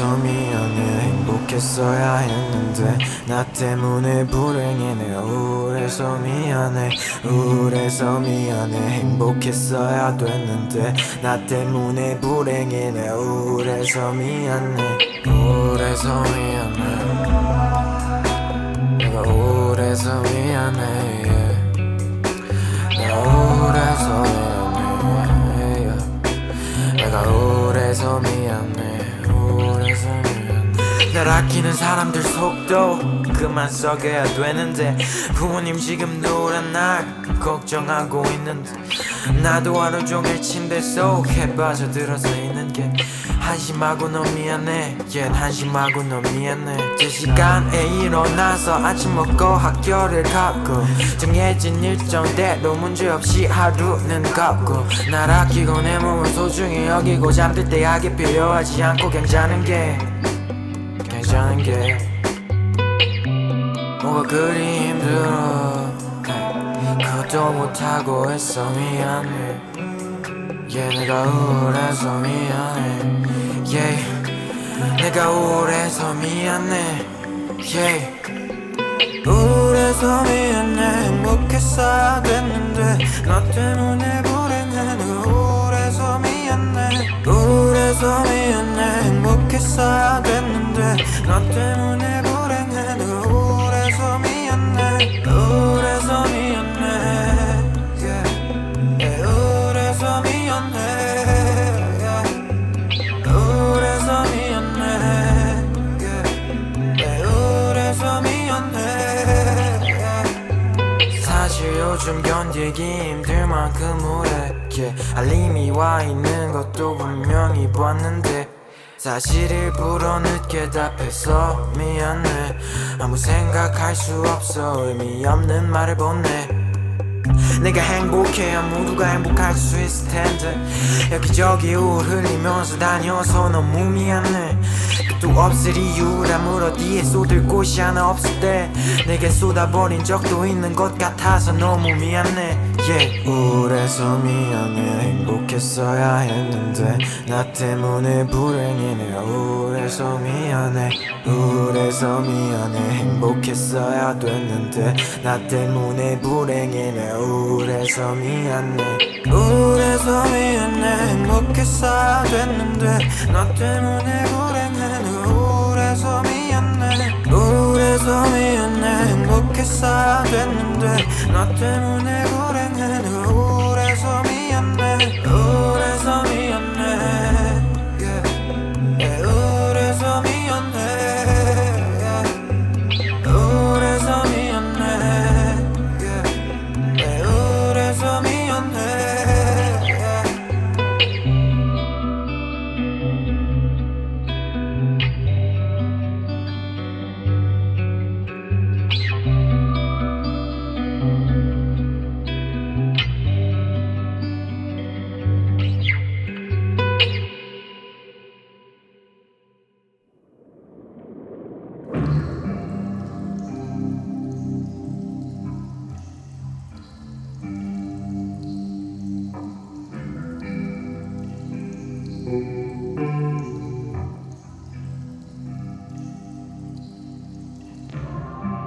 우울해서 미안해 행복했어야 했는데 나 때문에 불행이네 우울해서 미안해 우울해서 미안해 행복했어야 됐는데 나 때문에 불행이네 우울해서 미안해 우울해서 미안해 내가 우울해서 미안해. 내가 우울해서 미안해. 내가 우울해서 미안해 날 아끼는 사람들 속도 그만 썩여야 되는데 부모님 지금 누란 날 걱정하고 있는데 나도 하루 종일 침대 속에 빠져들어서 있는 게 한심하고 너무 미안해. 얜 한심하고 너무 미안해. 제 시간에 일어나서 아침 먹고 학교를 가고 정해진 일정대로 문제없이 하루는 가고 날 아끼고 내 몸을 소중히 여기고 잠들 때 약이 필요하지 않고 괜찮은 게 괜찮은 게 뭐가 그리 힘들어. 그것도 못하고 했어. 미안해. yeah, 내가 우울해서 미안해. yeah. 내가 우울해서 미안해. yeah. 우울해서 미안해. 행복했어야 됐는데 너 때문에 불행해 우울해서 미안해. 우울해서 미안해. 행복했어야 됐는데 너 때문에 불행해. 우울해서 미안해. 우울해서 미안해. 우울해서 미안해. 우울해서 미안해. 우울해서 미안해. 사실 요즘 견디기 힘들 만큼 우울해 yeah. 알림이 와 있는 것도 분명히 봤는데 사실 일부러 늦게 답해서 미안해. 아무 생각할 수 없어 의미 없는 말을 보내. 내가 행복해야 모두가 행복할 수 있을 텐데. 여기저기 우울 흘리면서 다녀서 너무 미안해. 끝도 없을 이유라 물 어디에 쏟을 곳이 하나 없을 때. 내게 쏟아버린 적도 있는 것 같아서 너무 미안해 yeah. 우울해서 미안해. 행복했어야 했는데 나 때문에 불행이네 우울해서 미안해. 우울해서 미안해. 행복했어야 됐는데 나 때문에 불행이네. 우울해서 미안해. 우울해서 미안해. 행복했어야 됐는데 나 때문에 내가 우울해서 미안해 우울해서 미안해 행복했어야 됐는데 나 때문에 불행해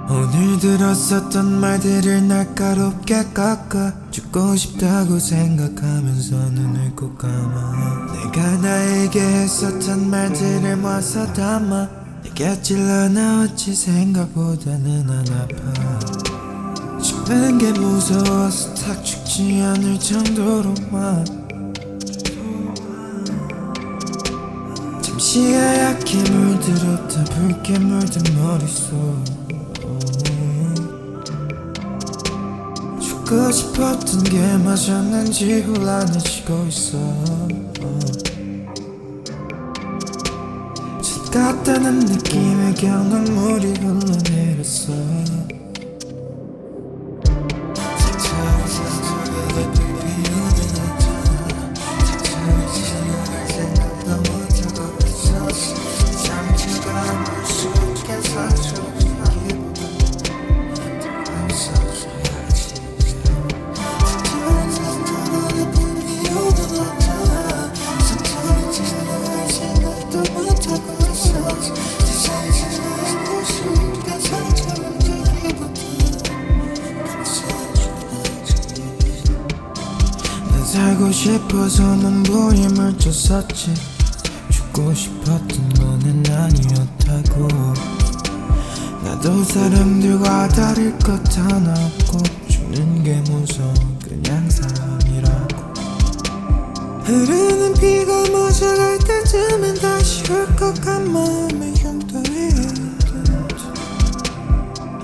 오늘 들었었던 말들을 날카롭게 깎아 죽고 싶다고 생각하면서 눈을 꼭 감아. 내가 나에게 했었던 말들을 모아서 담아. 내게 찔러 나왔지 생각보다는 안 아파. 죽는 게 무서워서 탁 죽지 않을 정도로만 잠시 하얗게 물들었다. 붉게 물든 머릿속 죽고 싶었던 게 맞았는지 혼란해지고 있어. 젖 같다는 느낌에 그냥 눈물이 흘러내렸어 싶어서 몸부림을 쳤었지. 죽고 싶었던 거는 아니었다고. 나도 사람들과 다를 것 하나 없고 죽는 게 무서워 그냥 사람이라고. 흐르는 비가 멎어갈 때쯤엔 다시 같은 마음의 흉터에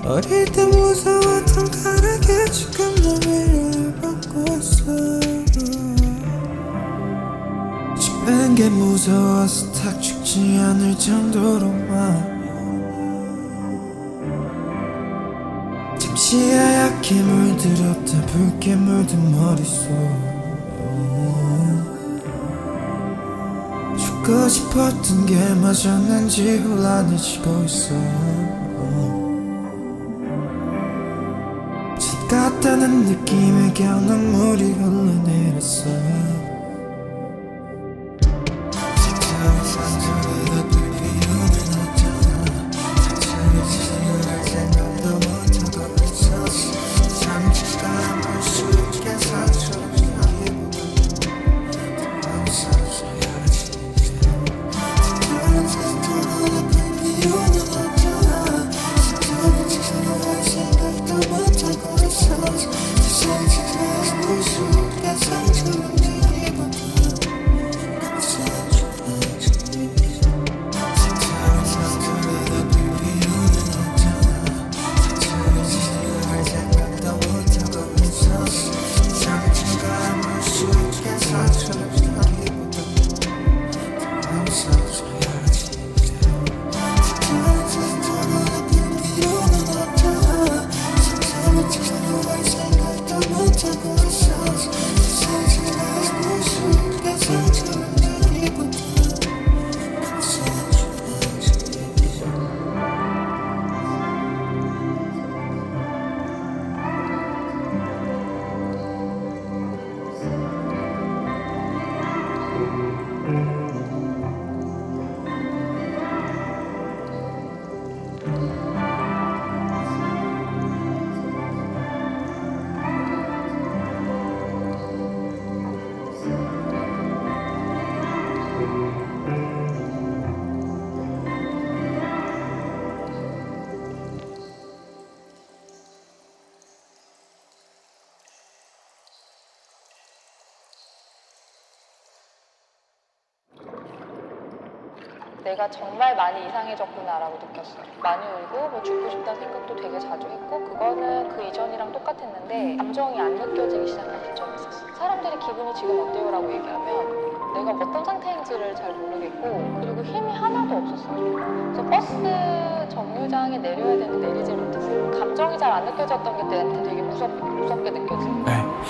어릴 때 무서웠던 무서워서 탁 죽지 않을 정도로만 잠시 하얗게 물들었다 붉게 물든 머릿속. 죽고 싶었던 게 맞았는지 혼란해지고 있어. 집 같다는 느낌에 겨우 눈물이 흘러내렸어 세상에 내가 정말 많이 이상해졌구나라고 느꼈어요. 많이 울고 뭐 죽고 싶다는 생각도 되게 자주 했고 그거는 그 이전이랑 똑같았는데 감정이 안 느껴지기 시작한 시점이 있었어. 사람들이 기분이 지금 어때요라고 얘기하면 내가 어떤 상태인지를 잘 모르겠고 그리고 힘이 하나도 없었어요. 그래서 버스 정류장에 내려야 되는데 내리질 못했어요. 감정이 잘 안 느껴졌던 게 내한테 되게 무섭, 무섭게 느껴지는 거예요.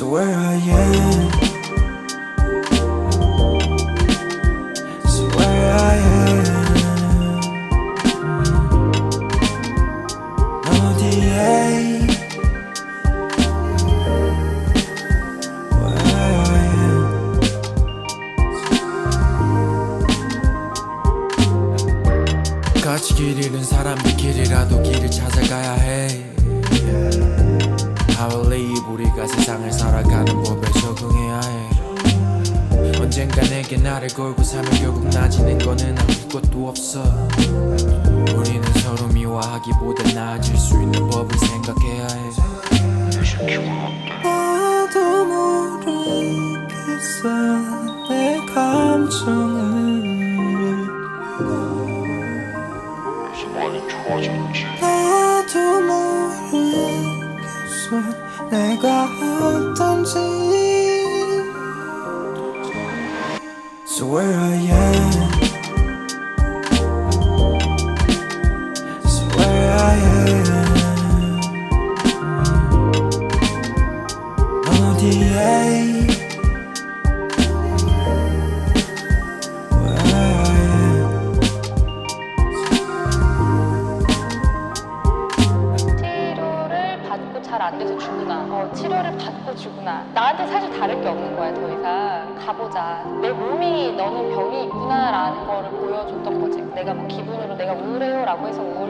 So where I am 나를 걸고 살면 결국 나지는 거는 아무것도 없어. 우리는 서로 미워하기보다 나아질 수 있는 법을 생각해야 해. 나도 모르겠어. 내 감정은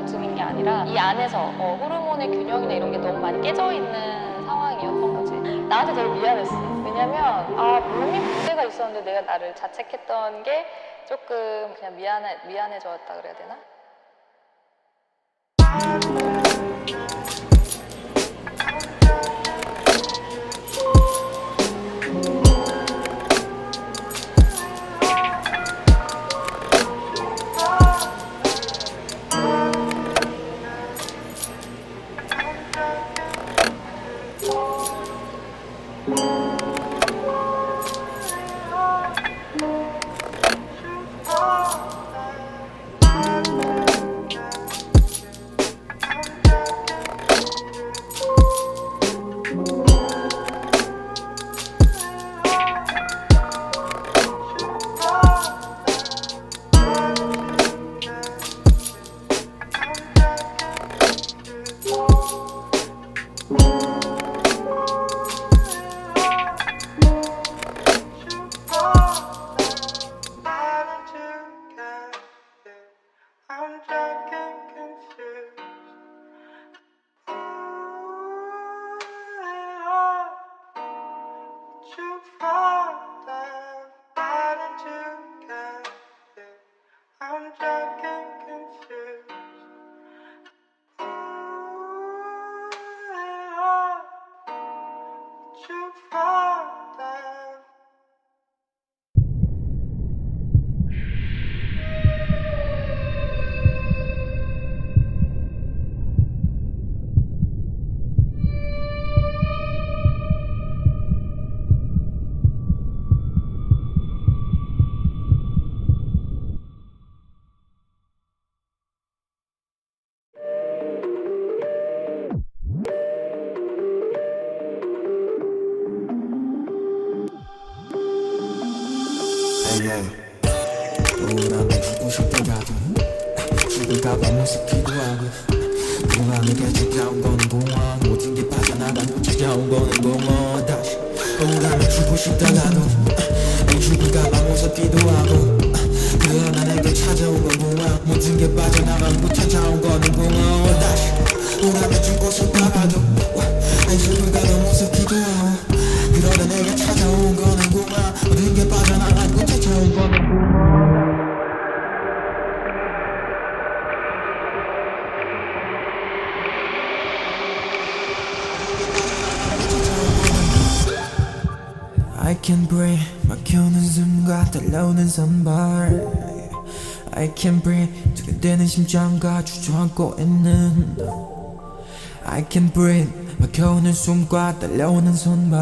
우울증인 게 아니라 이 안에서 어, 호르몬의 균형이나 이런 게 너무 많이 깨져 있는 상황이었던 거지 나한테 되게 미안했어 왜냐면 아 몸이 문제가 있었는데 내가 나를 자책했던 게 조금 그냥 미안해, 미안해졌다 그래야 되나? 달려오는 선발. I can breathe. 두근대는 심장과 주저앉고 있는. 너 I can breathe. 막혀오는 숨과 달려오는 손발.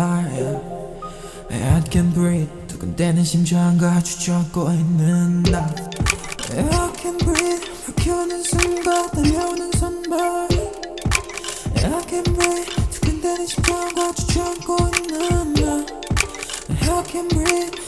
I can breathe. 두근대는 심장과 주저앉고 있는. 나 I can breathe. 막혀오는 숨과 달려오는 손발. I can breathe. 두근대는 심장과 주저앉고 있는. 나 I can breathe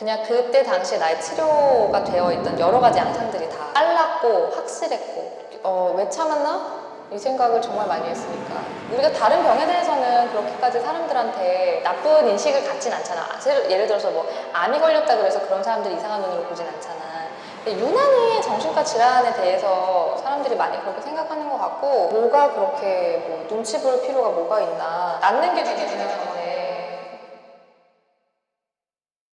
그냥 그때 당시에 나의 치료가 되어 있던 여러 가지 양상들이 다 빨랐고 확실했고 어, 왜 참았나? 이 생각을 정말 많이 했으니까. 우리가 다른 병에 대해서는 그렇게까지 사람들한테 나쁜 인식을 갖진 않잖아. 예를- 들어서 뭐 암이 걸렸다 그래서 그런 사람들이 이상한 눈으로 보진 않잖아. 유난히 정신과 질환에 대해서 사람들이 많이 그렇게 생각하는 것 같고 뭐가 그렇게 뭐 눈치 볼 필요가 뭐가 있나? 낫는 게 되게 중요한